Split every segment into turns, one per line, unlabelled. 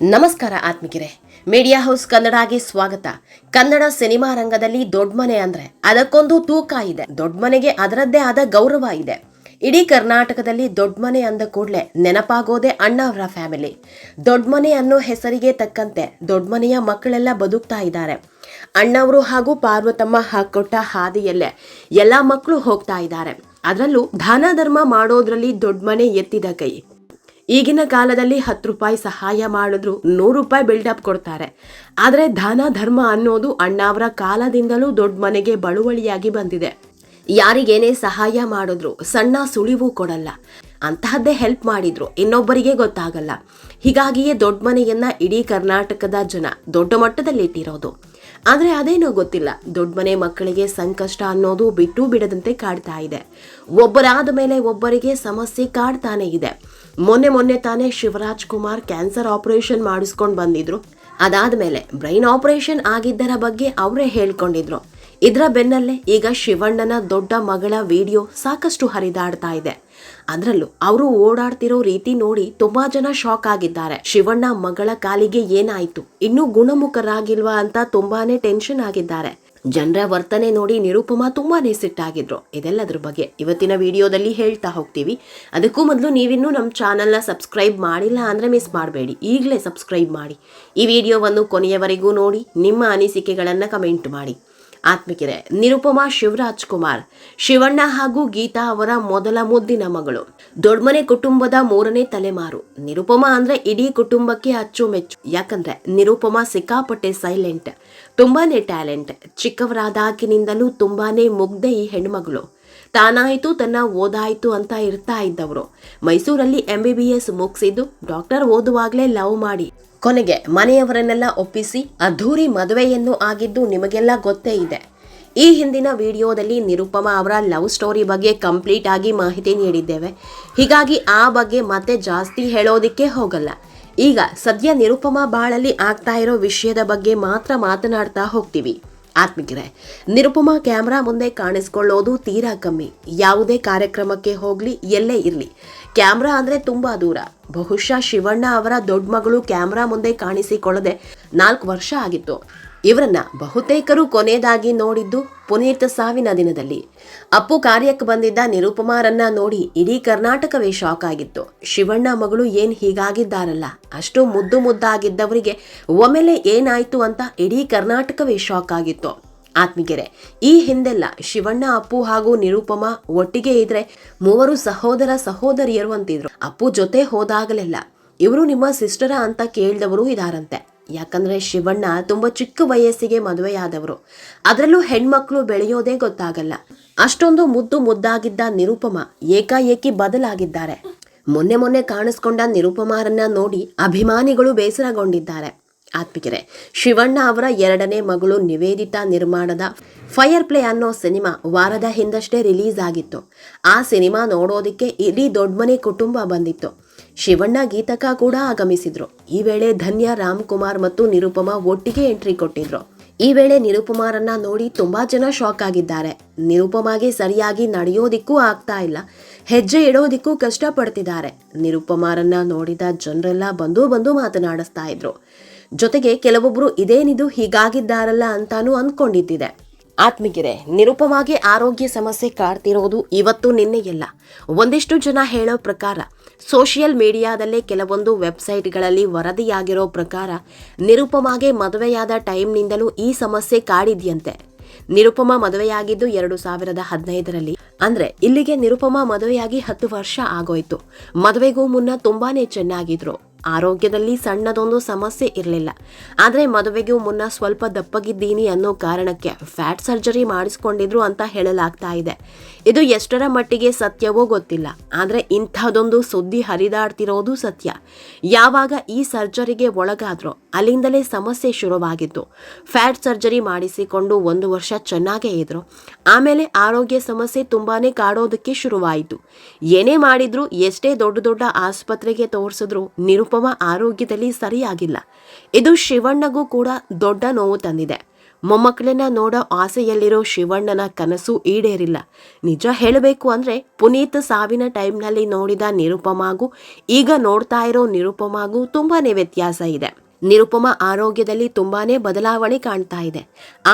ನಮಸ್ಕಾರ ಆತ್ಮಿಕಿರೆ. Media house ಕನ್ನಡಗೆ ಸ್ವಾಗತ. Kannada cinema ರಂಗದಲ್ಲಿ ದೊಡ್ಡ ಮನೆ ಅಂದ್ರೆ ಅದಕ್ಕೊಂದು ತೂಕ ಇದೆ. ದೊಡ್ಡ ಮನೆಗೆ ಅದರದ್ದೇ ಆದ ಗೌರವ ಇದೆ. ಇಡೀ ಕರ್ನಾಟಕದಲ್ಲಿ ದೊಡ್ಡ ಮನೆ ಅಂದ ಕೂಡಲೇ ನೆನಪಾಗೋದೇ ಅಣ್ಣ ಅವರ ಫ್ಯಾಮಿಲಿ ದೊಡ್ಡ ಮನೆ ಅನ್ನೋ ಹೆಸರಿಗೆ ತಕ್ಕಂತೆ ದೊಡ್ಡ ಮನೆಯ ಮಕ್ಕಳೆಲ್ಲ ಬದುಕ್ತಾ ಇದ್ದಾರೆ. ಅಣ್ಣವರು ಹಾಗೂ ಪಾರ್ವತಮ್ಮ ಹಾಕೊಟ್ಟ ಹಾದಿಯಲ್ಲೇ ಎಲ್ಲ ಮಕ್ಕಳು ಹೋಗ್ತಾ ಇದ್ದಾರೆ. ಅದರಲ್ಲೂ ದಾನ ಧರ್ಮ ಮಾಡೋದ್ರಲ್ಲಿ ದೊಡ್ಡ ಮನೆ ಎತ್ತಿದ ಕೈ. ಈಗಿನ ಕಾಲದಲ್ಲಿ ಹತ್ತು ರೂಪಾಯಿ ಸಹಾಯ ಮಾಡಿದ್ರು, ನೂರು ರೂಪಾಯಿ ಬಿಲ್ಡಪ್ ಕೊಡ್ತಾರೆ. ಆದರೆ ದಾನ ಧರ್ಮ ಅನ್ನೋದು ಅಣ್ಣಾವರ ಕಾಲದಿಂದಲೂ ದೊಡ್ಡ ಮನೆಗೆ ಬಳುವಳಿಯಾಗಿ ಬಂದಿದೆ. ಯಾರಿಗೇನೇ ಸಹಾಯ ಮಾಡಿದ್ರು, ಸಣ್ಣ ಸುಳಿವು ಕೊಡಲ್ಲ. ಅಂತಹದ್ದೇ ಹೆಲ್ಪ್ ಮಾಡಿದ್ರು, ಇನ್ನೊಬ್ಬರಿಗೆ ಗೊತ್ತಾಗಲ್ಲ. ಹೀಗಾಗಿಯೇ ದೊಡ್ಡ ಮನೆಯನ್ನ ಇಡೀ ಕರ್ನಾಟಕದ ಜನ ದೊಡ್ಡ ಮಟ್ಟದಲ್ಲಿ ಇಟ್ಟಿರೋದು. ಆದರೆ ಅದೇನೋ ಗೊತ್ತಿಲ್ಲ, ದೊಡ್ಡ ಮನೆ ಮಕ್ಕಳಿಗೆ ಸಂಕಷ್ಟ ಅನ್ನೋದು ಬಿಟ್ಟು ಬಿಡದಂತೆ ಕಾಡ್ತಾ ಇದೆ. ಒಬ್ಬರಾದ ಮೇಲೆ ಒಬ್ಬರಿಗೆ ಸಮಸ್ಯೆ ಕಾಡ್ತಾನೆ ಇದೆ. ಮೊನ್ನೆ ಮೊನ್ನೆ ತಾನೇ ಶಿವರಾಜ್ ಕುಮಾರ್ ಕ್ಯಾನ್ಸರ್ ಆಪರೇಷನ್ ಮಾಡಿಸ್ಕೊಂಡು ಬಂದಿದ್ರು. ಅದಾದ್ಮೇಲೆ ಬ್ರೈನ್ ಆಪರೇಷನ್ ಆಗಿದ್ದರ ಬಗ್ಗೆ ಅವರೇ ಹೇಳ್ಕೊಂಡಿದ್ರು. ಇದರ ಬೆನ್ನಲ್ಲೇ ಈಗ ಶಿವಣ್ಣನ ದೊಡ್ಡ ಮಗಳ ವಿಡಿಯೋ ಸಾಕಷ್ಟು ಹರಿದಾಡ್ತಾ ಇದೆ. ಅದರಲ್ಲೂ ಅವರು ಓಡಾಡ್ತಿರೋ ರೀತಿ ನೋಡಿ ತುಂಬಾ ಜನ ಶಾಕ್ ಆಗಿದ್ದಾರೆ. ಶಿವಣ್ಣ ಮಗಳ ಕಾಲಿಗೆ ಏನಾಯ್ತು? ಇನ್ನೂ ಗುಣಮುಖರಾಗಿಲ್ವಾ ಅಂತ ತುಂಬಾನೇ ಟೆನ್ಷನ್ ಆಗಿದ್ದಾರೆ. ಜನರ ವರ್ತನೆ ನೋಡಿ ನಿರುಪಮಾ ತುಂಬಾನೇ ಸಿಟ್ಟಾಗಿದ್ರು. ಇದೆಲ್ಲದ್ರ ಬಗ್ಗೆ ಇವತ್ತಿನ ವಿಡಿಯೋದಲ್ಲಿ ಹೇಳ್ತಾ ಹೋಗ್ತೀವಿ. ಅದಕ್ಕೂ ಮೊದಲು ನೀವಿನ್ನೂ ನಮ್ಮ ಚಾನಲ್ನ ಸಬ್ಸ್ಕ್ರೈಬ್ ಮಾಡಿಲ್ಲ ಅಂದರೆ ಮಿಸ್ ಮಾಡಬೇಡಿ. ಈಗಲೇ ಸಬ್ಸ್ಕ್ರೈಬ್ ಮಾಡಿ. ಈ ವಿಡಿಯೋವನ್ನು ಕೊನೆಯವರೆಗೂ ನೋಡಿ, ನಿಮ್ಮ ಅನಿಸಿಕೆಗಳನ್ನು ಕಮೆಂಟ್ ಮಾಡಿ. ಆತ್ಮಿಕೆರೆ, ನಿರುಪಮಾ ಶಿವರಾಜ್ ಕುಮಾರ್ ಶಿವಣ್ಣ ಹಾಗೂ ಗೀತಾ ಅವರ ಮೊದಲ ಮುದ್ದಿನ ಮಗಳು. ದೊಡ್ಮನೆ ಕುಟುಂಬದ ಮೂರನೇ ತಲೆಮಾರು. ನಿರುಪಮಾ ಅಂದ್ರೆ ಇಡೀ ಕುಟುಂಬಕ್ಕೆ ಅಚ್ಚುಮೆಚ್ಚು. ಯಾಕಂದ್ರೆ ನಿರುಪಮಾ ಸಿಕ್ಕಾಪಟ್ಟೆ ಸೈಲೆಂಟ್ ತುಂಬಾನೇ ಟ್ಯಾಲೆಂಟ್ ಚಿಕ್ಕವರಾದಾಕಿನಿಂದಲೂ ತುಂಬಾನೇ ಮುಗ್ಧ ಈ ಹೆಣ್ಮಗಳು. ತಾನಾಯ್ತು, ತನ್ನ ಓದಾಯ್ತು ಅಂತ ಇರ್ತಾ ಇದ್ದವರು. ಮೈಸೂರಲ್ಲಿ ಎಂ ಬಿ ಬಿ ಎಸ್ ಮುಗಿಸಿದ್ದು ಡಾಕ್ಟರ್ ಓದುವಾಗಲೇ ಲವ್ ಮಾಡಿ. ಕೊನೆಗೆ ಮನೆಯವರನ್ನೆಲ್ಲ ಒಪ್ಪಿಸಿ ಅದ್ಧೂರಿ ಮದುವೆಯನ್ನು ಆಗಿದ್ದು ನಿಮಗೆಲ್ಲ ಗೊತ್ತೇ ಇದೆ. ಈ ಹಿಂದಿನ ವಿಡಿಯೋದಲ್ಲಿ ನಿರುಪಮಾ ಅವರ ಲವ್ ಸ್ಟೋರಿ ಬಗ್ಗೆ ಕಂಪ್ಲೀಟ್ ಆಗಿ ಮಾಹಿತಿ ನೀಡಿದ್ದೇವೆ. ಹೀಗಾಗಿ ಆ ಬಗ್ಗೆ ಮತ್ತೆ ಜಾಸ್ತಿ ಹೇಳೋದಿಕ್ಕೆ ಹೋಗಲ್ಲ. ಈಗ ಸದ್ಯ ನಿರುಪಮಾ ಬಾಳಲ್ಲಿ ಆಗ್ತಾ ಇರೋ ವಿಷಯದ ಬಗ್ಗೆ ಮಾತ್ರ ಮಾತನಾಡ್ತಾ ಹೋಗ್ತೀವಿ. ಆತ್ಮಿಕರೇ, ನಿರುಪಮಾ ಕ್ಯಾಮ್ರಾ ಮುಂದೆ ಕಾಣಿಸ್ಕೊಳ್ಳೋದು ತೀರಾ ಕಮ್ಮಿ. ಯಾವುದೇ ಕಾರ್ಯಕ್ರಮಕ್ಕೆ ಹೋಗ್ಲಿ, ಎಲ್ಲೇ ಇರಲಿ. ಕ್ಯಾಮ್ರಾ ಅಂದ್ರೆ ತುಂಬಾ ದೂರ. ಬಹುಶಃ ಶಿವಣ್ಣ ಅವರ ದೊಡ್ಡ ಮಗಳು ಕ್ಯಾಮ್ರಾ ಮುಂದೆ ಕಾಣಿಸಿಕೊಳ್ಳದೆ ನಾಲ್ಕು ವರ್ಷ ಆಗಿತ್ತು. ಇವರನ್ನ ಬಹುತೇಕರು ಕೊನೆಯದಾಗಿ ನೋಡಿದ್ದು ಪುನೀತ್ ಸಾವಿನ ದಿನದಲ್ಲಿ. ಅಪ್ಪು ಕಾರ್ಯಕ್ಕೆ ಬಂದಿದ್ದ ನಿರುಪಮಾರನ್ನ ನೋಡಿ ಇಡೀ ಕರ್ನಾಟಕವೇ ಶಾಕ್ ಆಗಿತ್ತು. ಶಿವಣ್ಣ ಮಗಳು ಏನ್ ಹೀಗಾಗಿದ್ದಾರಲ್ಲ? ಅಷ್ಟು ಮುದ್ದು ಮುದ್ದಾಗಿದ್ದವರಿಗೆ ಒಮ್ಮೆಲೆ ಏನಾಯ್ತು ಅಂತ ಇಡೀ ಕರ್ನಾಟಕವೇ ಶಾಕ್ ಆಗಿತ್ತು. ಆತ್ಮಿಗೆರೆ ಈ ಹಿಂದೆಲ್ಲ ಶಿವಣ್ಣ, ಅಪ್ಪು ಹಾಗೂ ನಿರೂಪಮ ಒಟ್ಟಿಗೆ ಇದ್ರೆ ಮೂವರು ಸಹೋದರ ಸಹೋದರಿಯರು ಅಂತಿದ್ರು. ಅಪ್ಪು ಜೊತೆ ಹೋದಾಗಲೆಲ್ಲ ಇವರು ನಿಮ್ಮ ಸಿಸ್ಟರ ಅಂತ ಕೇಳಿದವರು ಇದಾರಂತೆ. ಯಾಕಂದ್ರೆ ಶಿವಣ್ಣ ತುಂಬಾ ಚಿಕ್ಕ ವಯಸ್ಸಿಗೆ ಮದುವೆಯಾದವರು. ಅದರಲ್ಲೂ ಹೆಣ್ಮಕ್ಳು ಬೆಳೆಯೋದೇ ಗೊತ್ತಾಗಲ್ಲ. ಅಷ್ಟೊಂದು ಮುದ್ದು ಮುದ್ದಾಗಿದ್ದ ನಿರುಪಮ ಏಕಾಏಕಿ ಬದಲಾಗಿದ್ದಾರೆ. ಮೊನ್ನೆ ಮೊನ್ನೆ ಕಾಣಿಸ್ಕೊಂಡ ನಿರುಪಮಾರನ್ನ ನೋಡಿ ಅಭಿಮಾನಿಗಳು ಬೇಸರಗೊಂಡಿದ್ದಾರೆ. ಆತ್ಮಿಕರೆ, ಶಿವಣ್ಣ ಅವರ ಎರಡನೇ ಮಗಳು ನಿವೇದಿತಾ ನಿರ್ಮಾಣದ ಫೈರ್ ಪ್ಲೇ ಅನ್ನೋ ಸಿನಿಮಾ ವಾರದ ಹಿಂದಷ್ಟೇ ರಿಲೀಸ್ ಆಗಿತ್ತು. ಆ ಸಿನಿಮಾ ನೋಡೋದಕ್ಕೆ ಇಡೀ ದೊಡ್ಡಮನೆ ಕುಟುಂಬ ಬಂದಿತ್ತು. ಶಿವಣ್ಣ ಗೀತಕ ಕೂಡ ಆಗಮಿಸಿದ್ರು. ಈ ವೇಳೆ ಧನ್ಯ ರಾಮ್ಕುಮಾರ್ ಮತ್ತು ನಿರುಪಮಾ ಒಟ್ಟಿಗೆ ಎಂಟ್ರಿ ಕೊಟ್ಟಿದ್ರು. ಈ ವೇಳೆ ನಿರುಪಮಾರನ್ನ ನೋಡಿ ತುಂಬಾ ಜನ ಶಾಕ್ ಆಗಿದ್ದಾರೆ. ನಿರುಪಮಾಗೆ ಸರಿಯಾಗಿ ನಡೆಯೋದಿಕ್ಕೂ ಆಗ್ತಾ ಇಲ್ಲ. ಹೆಜ್ಜೆ ಇಡೋದಿಕ್ಕೂ ಕಷ್ಟಪಡ್ತಿದ್ದಾರೆ. ನಿರುಪಮಾರನ್ನ ನೋಡಿದ ಜನರೆಲ್ಲ ಬಂದು ಬಂದು ಮಾತನಾಡಿಸ್ತಾ ಇದ್ರು. ಜೊತೆಗೆ ಕೆಲವೊಬ್ರು ಇದೇನಿದು ಹೀಗಾಗಿದ್ದಾರಲ್ಲ ಅಂತಾನೂ ಅಂದ್ಕೊಂಡಿದ್ದಿದೆ ಆತ್ಮಗಿರೆ, ನಿರೂಪವಾಗಿ ಆರೋಗ್ಯ ಸಮಸ್ಯೆ ಕಾಡ್ತಿರೋದು ಇವತ್ತು ನಿನ್ನೆಯಲ್ಲ. ಒಂದಿಷ್ಟು ಜನ ಹೇಳೋ ಪ್ರಕಾರ, ಸೋಷಿಯಲ್ ಮೀಡಿಯಾದಲ್ಲೇ ಕೆಲವೊಂದು ವೆಬ್ಸೈಟ್ಗಳಲ್ಲಿ ವರದಿಯಾಗಿರೋ ಪ್ರಕಾರ, ನಿರುಪಮಾಗೆ ಮದುವೆಯಾದ ಟೈಮ್ನಿಂದಲೂ ಈ ಸಮಸ್ಯೆ ಕಾಡಿದ್ಯಂತೆ. ನಿರುಪಮಾ ಮದುವೆಯಾಗಿದ್ದು ಎರಡು ಸಾವಿರದ ಹದಿನೈದರಲ್ಲಿ. ಅಂದ್ರೆ, ಇಲ್ಲಿಗೆ ನಿರುಪಮಾ ಮದುವೆಯಾಗಿ ಹತ್ತು ವರ್ಷ ಆಗೋಯ್ತು. ಮದುವೆಗೂ ಮುನ್ನ ತುಂಬಾನೇ ಚೆನ್ನಾಗಿದ್ರು. ಆರೋಗ್ಯದಲ್ಲಿ ಸಣ್ಣದೊಂದು ಸಮಸ್ಯೆ ಇರಲಿಲ್ಲ. ಆದರೆ ಮದುವೆಗೂ ಮುನ್ನ ಸ್ವಲ್ಪ ದಪ್ಪಗಿದ್ದೀನಿ ಅನ್ನೋ ಕಾರಣಕ್ಕೆ ಫ್ಯಾಟ್ ಸರ್ಜರಿ ಮಾಡಿಸ್ಕೊಂಡಿದ್ರು ಅಂತ ಹೇಳಲಾಗ್ತಾ ಇದೆ. ಇದು ಎಷ್ಟರ ಮಟ್ಟಿಗೆ ಸತ್ಯವೋ ಗೊತ್ತಿಲ್ಲ. ಆದರೆ ಇಂಥದೊಂದು ಸುದ್ದಿ ಹರಿದಾಡ್ತಿರೋದು ಸತ್ಯ. ಯಾವಾಗ ಈ ಸರ್ಜರಿಗೆ ಒಳಗಾದ್ರೋ ಅಲ್ಲಿಂದಲೇ ಸಮಸ್ಯೆ ಶುರುವಾಗಿತ್ತು. ಫ್ಯಾಟ್ ಸರ್ಜರಿ ಮಾಡಿಸಿಕೊಂಡು ಒಂದು ವರ್ಷ ಚೆನ್ನಾಗೇ ಇದ್ರು. ಆಮೇಲೆ ಆರೋಗ್ಯ ಸಮಸ್ಯೆ ತುಂಬಾ ಕಾಡೋದಕ್ಕೆ ಶುರುವಾಯಿತು. ಏನೇ ಮಾಡಿದ್ರು ಎಷ್ಟೇ ದೊಡ್ಡ ದೊಡ್ಡ ಆಸ್ಪತ್ರೆಗೆ ತೋರಿಸಿದ್ರು ನಿರುಪಮ ಆರೋಗ್ಯದಲ್ಲಿ ಸರಿಯಾಗಿಲ್ಲ. ಇದು ಶಿವಣ್ಣಗೂ ಕೂಡ ದೊಡ್ಡ ನೋವು ತಂದಿದೆ. ಮೊಮ್ಮಕ್ಕಳನ್ನ ನೋಡೋ ಆಸೆಯಲ್ಲಿರೋ ಶಿವಣ್ಣನ ಕನಸು ಈಡೇರಿಲ್ಲ. ನಿಜ ಹೇಳಬೇಕು ಅಂದ್ರೆ ಪುನೀತ್ ಸಾವಿನ ಟೈಮ್ನಲ್ಲಿ ನೋಡಿದ ನಿರುಪಮಾಗೂ, ಈಗ ನೋಡ್ತಾ ಇರೋ ನಿರುಪಮಾಗೂ ತುಂಬಾನೇ ವ್ಯತ್ಯಾಸ ಇದೆ. ನಿರುಪಮ ಆರೋಗ್ಯದಲ್ಲಿ ತುಂಬಾನೇ ಬದಲಾವಣೆ ಕಾಣ್ತಾ ಇದೆ.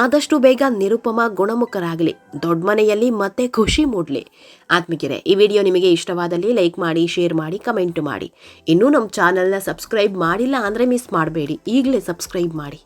ಆದಷ್ಟು ಬೇಗ ನಿರುಪಮ ಗುಣಮುಖರಾಗಲಿ. ದೊಡ್ಡ ಮನೆಯಲ್ಲಿ ಮತ್ತೆ ಖುಷಿ ಮೂಡಲಿ. ಆತ್ಮಿಕರೆ, ಈ ವಿಡಿಯೋ ನಿಮಗೆ ಇಷ್ಟವಾದಲ್ಲಿ ಲೈಕ್ ಮಾಡಿ, ಶೇರ್ ಮಾಡಿ, ಕಮೆಂಟ್ ಮಾಡಿ. ಇನ್ನೂ ನಮ್ಮ ಚಾನಲ್ನ ಸಬ್ಸ್ಕ್ರೈಬ್ ಮಾಡಿಲ್ಲ ಅಂದರೆ ಮಿಸ್ ಮಾಡಬೇಡಿ. ಈಗಲೇ ಸಬ್ಸ್ಕ್ರೈಬ್ ಮಾಡಿ.